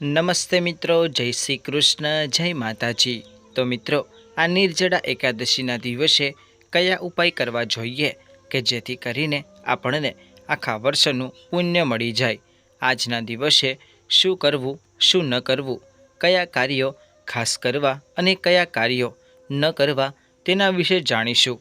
નમસ્તે મિત્રો, જય શ્રી કૃષ્ણ, જય માતાજી. તો મિત્રો, આ નિર્જળા એકાદશીના દિવસે કયા ઉપાય કરવા જોઈએ કે જેથી કરીને આપણને આખા વર્ષનું પુણ્ય મળી જાય? આજના દિવસે શું કરવું, શું ન કરવું, કયા કાર્યો ખાસ કરવા અને કયા કાર્યો ન કરવા તેના વિશે જાણીશું.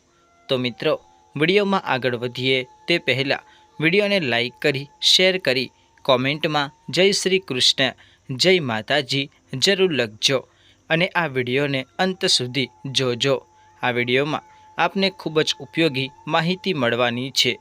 તો મિત્રો, વિડીયોમાં આગળ વધીએ તે પહેલાં વિડીયોને લાઈક કરી, શેર કરી, કોમેન્ટમાં જય શ્રી કૃષ્ણ જય માતાજી, જરૂર લખજો અને આ વિડીયોને અંત સુધી જોજો. આ વિડીયોમાં આપને ખૂબ જ ઉપયોગી માહિતી મળવાની છે.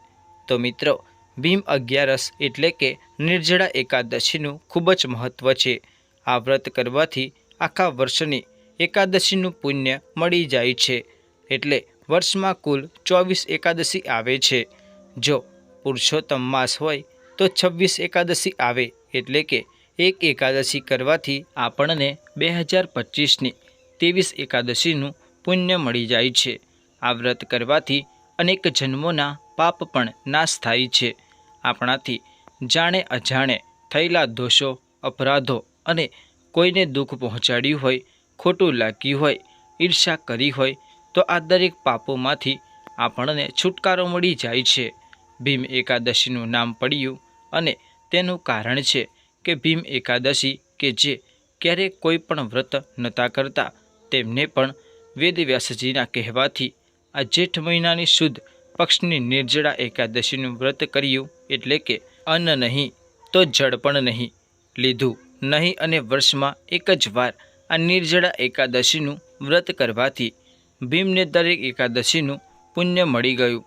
તો મિત્રો, ભીમ અગિયારસ એટલે કે નિર્જળા એકાદશીનું ખૂબ જ મહત્ત્વ છે. આ વ્રત કરવાથી આખા વર્ષની એકાદશીનું પુણ્ય મળી જાય છે. એટલે વર્ષમાં કુલ ચોવીસ એકાદશી આવે છે. જો પુરુષોત્તમ માસ હોય તો છવ્વીસ એકાદશી આવે, એટલે કે એક એકાદશી કરવાથી આપણને બે હજાર પચીસની ત્રેવીસ એકાદશીનું પુણ્ય મળી જાય છે. આ વ્રત કરવાથી અનેક જન્મોના પાપ પણ નાશ થાય છે. આપણાથી જાણે અજાણે થયેલા દોષો, અપરાધો અને કોઈને દુઃખ પહોંચાડ્યું હોય, ખોટું લાગ્યું હોય ઈર્ષા કરી હોય, તો આ દરેક પાપોમાંથી આપણને છુટકારો મળી જાય છે. ભીમ એકાદશીનું નામ પડ્યું અને તેનું કારણ છે કે ભીમ એકાદશી કે જે ક્યારેય કોઈ પણ વ્રત નહોતા કરતા, તેમને પણ વેદવ્યાસજીના કહેવાથી આ જેઠ મહિનાની શુદ્ધ પક્ષની નિર્જળા એકાદશીનું વ્રત કર્યું એટલે કે અન્ન નહીં તો જળ પણ નહીં, લીધું નહીં અને વર્ષમાં એક જ વાર આ નિર્જળા એકાદશીનું વ્રત કરવાથી ભીમને દરેક એકાદશીનું પુણ્ય મળી ગયું.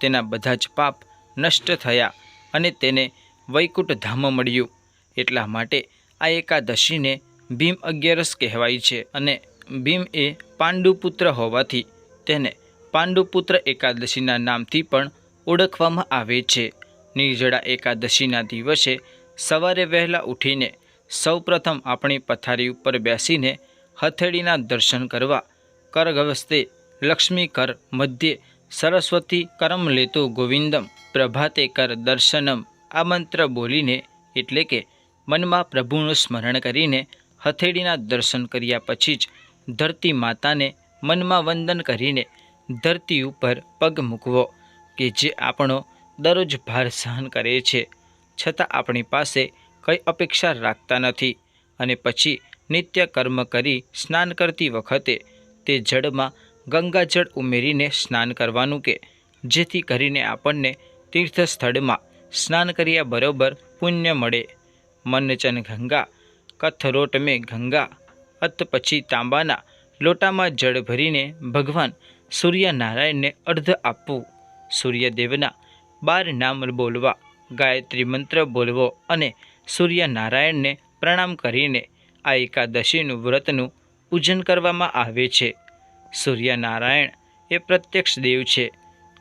તેના બધા જ પાપ નષ્ટ થયા અને તેને વૈકુંઠ ધામ મળ્યું. એટલા માટે આ એકાદશીને ભીમ અગિયારસ કહેવાય છે અને ભીમ એ પાંડુપુત્ર હોવાથી તેને પાંડુપુત્ર એકાદશીના નામથી પણ ઓળખવામાં આવે છે. નિર્જળા એકાદશીના દિવસે સવારે વહેલા ઉઠીને સૌપ્રથમ આપણી પથારી ઉપર બેસીને હથેળીના દર્શન કરવા કરગવસ્તે લક્ષ્મી કર મધ્યે સરસ્વતી કરમ લેતો ગોવિંદમ પ્રભાતે કર દર્શનમ આ મંત્ર બોલીને એટલે કે મનમાં પ્રભુનું સ્મરણ કરીને હથેળીના દર્શન કર્યા પછી જ ધરતી માતાને મનમાં વંદન કરીને ધરતી ઉપર પગ મૂકવો કે જે આપણો દરરોજ ભાર સહન કરે છે. છતાં આપણી પાસે કંઈ અપેક્ષા રાખતા નથી અને પછી નિત્ય કર્મ કરી સ્નાન કરતી વખતે તે જળમાં ગંગાજળ ઉમેરીને સ્નાન કરવાનું કે જેથી કરીને આપણને તીર્થ સ્થળમાં સ્નાન કર્યા બરોબર પુણ્ય મળે. મનચન ગંગા કથરોટ મેં ગંગા અત પછી તાંબાના લોટામાં જળ ભરીને ભગવાન સૂર્યનારાયણને અર્ધ આપવું. સૂર્યદેવના બાર નામ બોલવા, ગાયત્રી મંત્ર બોલવો અને સૂર્યનારાયણને પ્રણામ કરીને આ એકાદશીનું વ્રતનું પૂજન કરવામાં આવે છે. સૂર્યનારાયણ એ પ્રત્યક્ષ દેવ છે.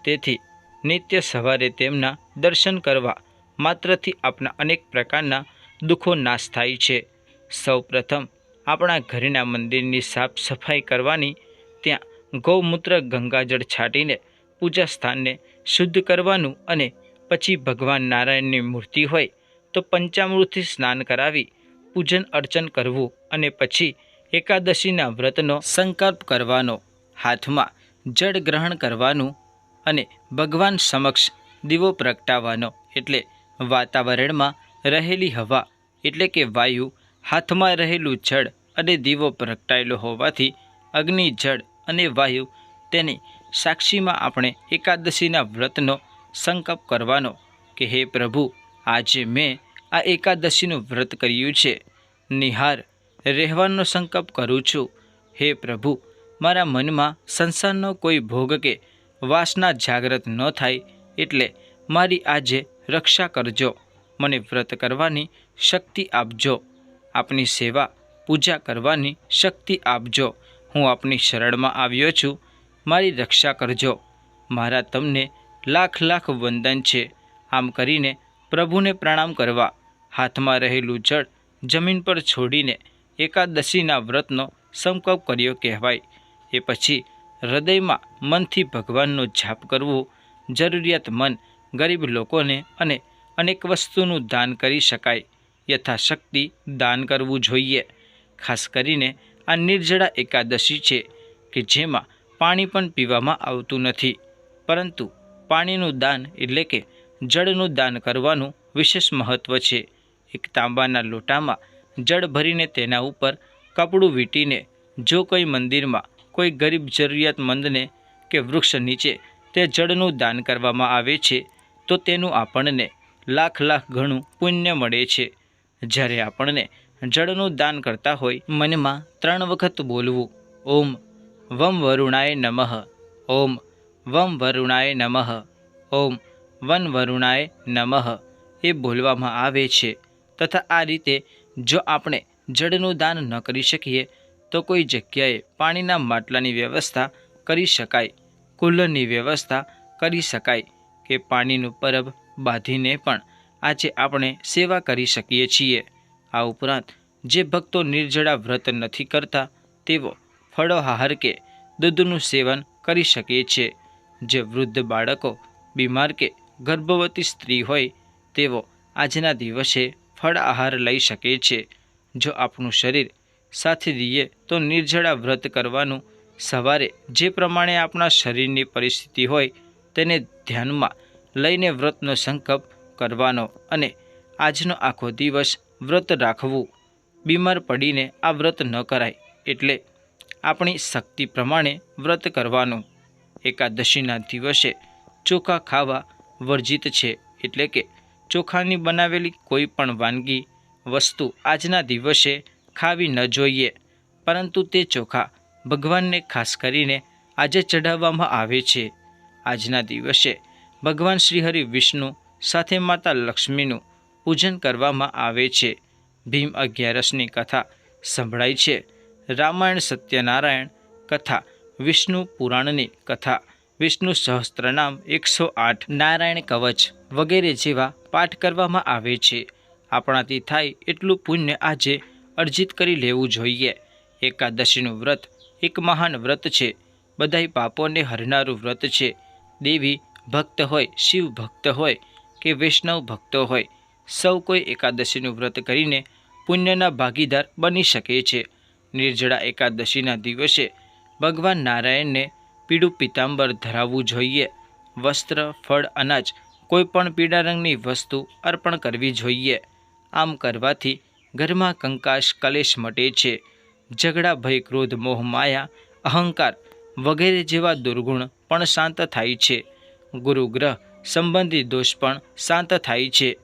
તેથી નિત્ય સવારે તેમના દર્શન કરવા માત્રથી આપણા અનેક પ્રકારના દુઃખો નાશ થાય છે. સૌપ્રથમ આપણા ઘરના મંદિરની સાફ સફાઈ કરવાની, ત્યાં ગૌમૂત્ર ગંગાજળ છાંટીને પૂજા સ્થાનને શુદ્ધ કરવાનું અને પછી ભગવાન નારાયણની મૂર્તિ હોય તો પંચામૃતથી સ્નાન કરાવી પૂજન અર્ચન કરવું અને પછી એકાદશીના વ્રતનો સંકલ્પ કરવાનો, હાથમાં જળ ગ્રહણ કરવાનું અને ભગવાન સમક્ષ દીવો પ્રગટાવવાનો. એટલે વાતાવરણમાં રહેલી હવા, એટલે કે વાયુ, હાથમાં રહેલું જળ અને દીવો પ્રગટાયેલો હોવાથી અગ્નિ જળ અને વાયુ તેની સાક્ષીમાં આપણે એકાદશીના વ્રતનો સંકલ્પ કરવાનો કે, હે પ્રભુ, આજે મેં આ એકાદશીનું વ્રત કર્યું છે. નિહાર, રહેવાનો સંકલ્પ કરું છું. હે પ્રભુ, મારા મનમાં સંસારનો કોઈ ભોગ કે વાસના જાગ્રત ન થાય, એટલે મારી આજે રક્ષા કરજો. મને વ્રત કરવાની શક્તિ આપજો. આપની સેવા, પૂજા કરવાની શક્તિ આપજો. હું આપની શરણમાં આવ્યો છું. મારી રક્ષા કરજો. મારા તમને લાખ લાખ વંદન છે. આમ કરીને પ્રભુને પ્રણામ કરવા. હાથમાં રહેલું જળ જમીન પર છોડીને એકાદશીના વ્રતનો સંકલ્પ કર્યો કહેવાય. એ પછી હૃદયમાં મનથી ભગવાનનો જાપ કરવો જરૂરિયાતમંદ ગરીબ લોકોને અને અનેક વસ્તુનું દાન કરી શકાય. યથાશક્તિ દાન કરવું જોઈએ. ખાસ કરીને આ નિર્જળા એકાદશી છે કે જેમાં પાણી પણ પીવામાં આવતું નથી. પરંતુ પાણીનું દાન એટલે કે જળનું દાન કરવાનું વિશેષ મહત્ત્વ છે. એક તાંબાના લોટામાં જળ ભરીને તેના ઉપર કપડું વીંટીને જો કોઈ મંદિરમાં કોઈ ગરીબ જરૂરિયાતમંદને કે વૃક્ષ નીચે તે જળનું દાન કરવામાં આવે છે, તો તેનું આપણને લાખ લાખ ઘણું પુણ્ય મળે છે. જ્યારે આપણને જળનું દાન કરતા હોય, મનમાં ત્રણ વખત બોલવું. ઓમ વમ વરુણાય નમઃ. ઓમ વમ વરુણાય નમઃ. ઓમ વન વરુણાય નમઃ. એ બોલવામાં આવે છે. તથા આ રીતે જો આપણે જળનું દાન ન કરી શકીએ, તો કોઈ જગ્યાએ પાણીના માટલાની વ્યવસ્થા કરી શકાય, કુલરની વ્યવસ્થા કરી શકાય કે પાણીનું પરબ બાંધીને પણ આજે આપણે સેવા કરી શકીએ છીએ. આ ઉપરાંત, જે ભક્તો નિર્જળા વ્રત નથી કરતા, તેઓ ફળોહાર કે દૂધનું સેવન કરી શકે છે. જે વૃદ્ધ બાળકો, બીમાર કે ગર્ભવતી સ્ત્રી હોય, તેઓ આજના દિવસે ફળ આહાર લઈ શકે છે. જો આપણું શરીર સાથે દઈએ તો નિર્જળા વ્રત કરવાનું સવારે જે પ્રમાણે આપણા શરીરની પરિસ્થિતિ હોય, તેને ધ્યાનમાં લઈને વ્રતનો સંકલ્પ કરવાનો અને આજનો આખો દિવસ વ્રત રાખવું. બીમાર પડીને આ વ્રત ન કરાય એટલે આપણી શક્તિ પ્રમાણે વ્રત કરવાનું. એકાદશીના દિવસે ચોખા ખાવા વર્જિત છે એટલે કે ચોખાની બનાવેલી કોઈ પણ વાનગી, વસ્તુ આજના દિવસે ખાવી ન જોઈએ. પરંતુ તે ચોખા ભગવાનને ખાસ કરીને આજે ચઢાવવામાં આવે છે. આજના દિવસે ભગવાન શ્રીહરિ વિષ્ણુ સાથે માતા લક્ષ્મીનું પૂજન કરવામાં આવે છે. ભીમ અગિયારસની કથા સંભળાય છે. રામાયણ સત્યનારાયણ કથા, વિષ્ણુ પુરાણની કથા, વિષ્ણુ સહસ્ત્રનામ એકસો આઠ, નારાયણ કવચ વગેરે જેવા પાઠ કરવામાં આવે છે. આપણાથી થાય એટલું પુણ્ય આજે અર્જિત કરી લેવું જોઈએ. એકાદશીનું વ્રત એક મહાન વ્રત છે. બધાય પાપોને હરનારું વ્રત છે. દેવી ભક્ત હોય, શિવ ભક્ત હોય કે વૈષ્ણવ ભક્તો હોય, સૌ કોઈ એકાદશીનું વ્રત કરીને પુણ્યના ભાગીદાર બની શકે છે. નિર્જળા એકાદશીના દિવસે ભગવાન નારાયણને પીળું પિતાંબર ધરાવવું જોઈએ. વસ્ત્ર, ફળ, અનાજ, કોઈ પણ પીળા રંગની વસ્તુ અર્પણ કરવી જોઈએ. આમ કરવાથી ઘરમાં કંકાશ કલેશ મટે છે. ઝઘડા, ભય, ક્રોધ, મોહ, માયા, અહંકાર વગેરે જેવા દુર્ગુણ પણ શાંત થાય છે. ગુરુ ગ્રહ સંબંધી દોષ પણ શાંત થાય છે.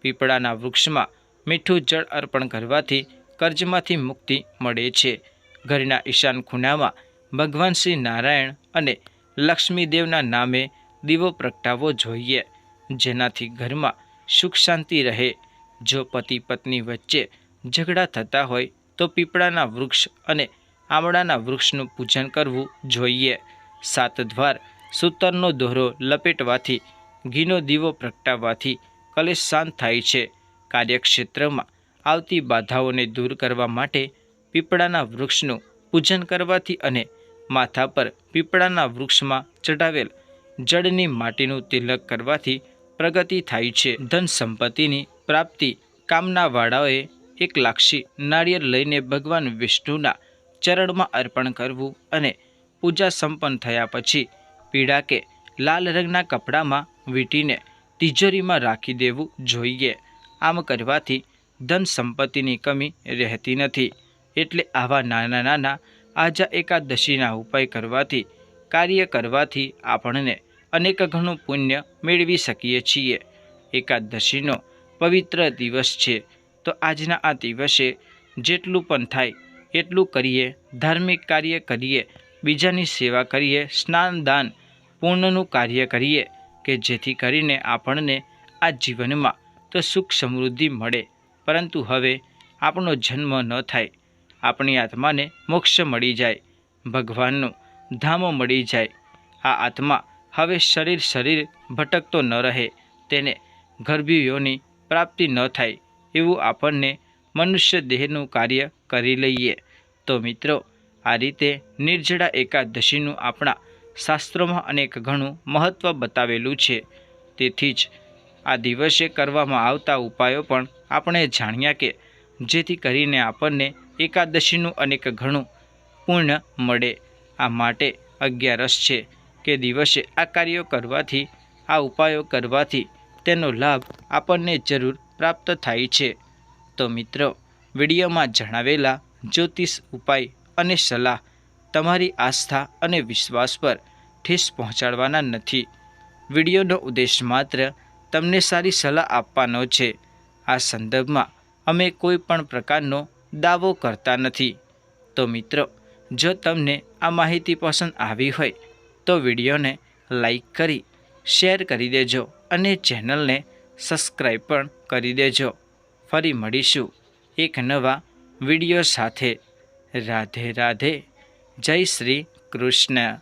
પીપળાના વૃક્ષમાં મીઠું જળ અર્પણ કરવાથી કર્જમાંથી મુક્તિ મળે છે. ઘરના ઈશાન ખૂણામાં ભગવાન શ્રી નારાયણ અને લક્ષ્મીદેવના નામે દીવો પ્રગટાવવો જોઈએ, જેનાથી ઘરમાં સુખ શાંતિ રહે. જો પતિ પત્ની વચ્ચે ઝઘડા થતા હોય, તો પીપળાના વૃક્ષ અને આમળાના વૃક્ષનું પૂજન કરવું જોઈએ. સાત દ્વાર સૂતરનો દોરો લપેટવાથી, ઘીનો દીવો પ્રગટાવવાથી કલેશ શાંત થાય છે. કાર્યક્ષેત્રમાં આવતી બાધાઓને દૂર કરવા માટે પીપળાના વૃક્ષનું પૂજન કરવાથી અને માથા પર પીપળાના વૃક્ષમાં ચઢાવેલ જળની માટીનું તિલક કરવાથી પ્રગતિ થાય છે. ધન સંપત્તિની પ્રાપ્તિ કામનાવાળાઓએ એક લાક્ષી નાળિયેર લઈને ભગવાન વિષ્ણુના ચરણમાં અર્પણ કરવું અને પૂજા સંપન્ન થયા પછી પીળા કે લાલ રંગના કપડામાં વીંટીને તિજોરીમાં રાખી દેવું જોઈએ. આમ કરવાથી ધન સંપત્તિની કમી રહેતી નથી. એટલે આવા નાના નાના આજા એકાદશીના ઉપાય કરવાથી, કાર્ય કરવાથી આપણને અનેક ઘણું પુણ્ય મેળવી શકીએ છીએ. એકાદશીનો પવિત્ર દિવસ છે, તો આજના આ દિવસે જેટલું પણ થાય એટલું કરીએ, ધાર્મિક કાર્ય કરીએ બીજાની સેવા કરીએ, સ્નાન, દાન, પૂર્ણનું કાર્ય કરીએ કે જેથી કરીને આપણને આ જીવનમાં તો સુખ સમૃદ્ધિ મળે. પરંતુ હવે આપણો જન્મ ન થાય. આપણી આત્માને મોક્ષ મળી જાય. ભગવાનનું ધામ મળી જાય. આ આત્મા હવે શરીર શરીર ભટકતો ન રહે. તેને ગર્ભીઓની પ્રાપ્તિ ન થાય. એવું આપણને મનુષ્ય દેહનું કાર્ય કરી લઈએ. તો મિત્રો આ રીતે નિર્જળા એકાદશીનું આપણા શાસ્ત્રોમાં અનેક ઘણું મહત્ત્વ બતાવેલું છે. તેથી જ આ દિવસે કરવામાં આવતા ઉપાયો પણ આપણે જાણ્યા કે જેથી કરીને આપણને એકાદશીનું અનેક ઘણું પૂર્ણ મળે. આ માટે અગિયારસ છે કે દિવસે આ કાર્યો કરવાથી, આ ઉપાયો કરવાથી તેનો લાભ આપણને જરૂર પ્રાપ્ત થાય છે. તો મિત્રો, વિડીયોમાં જણાવેલા જ્યોતિષ ઉપાય અને સલાહ તમારી આસ્થા અને વિશ્વાસ પર ઠેસ પહોંચાડવાના નથી. વિડીયોનો ઉદ્દેશ માત્ર તમને સારી સલાહ આપવાનો છે. આ સંદર્ભમાં અમે કોઈ પણ પ્રકારનો દાવો કરતા નથી. તો મિત્રો, જો તમને આ માહિતી પસંદ આવી હોય, તો વિડીયોને લાઈક કરી, શેર કરી દેજો અને ચેનલને સબસ્ક્રાઈબ પણ કરી દેજો. ફરી મળીશું એક નવા વીડિયો સાથે. રાધે રાધે. જય શ્રી કૃષ્ણ.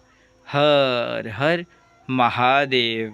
હર હર મહાદેવ.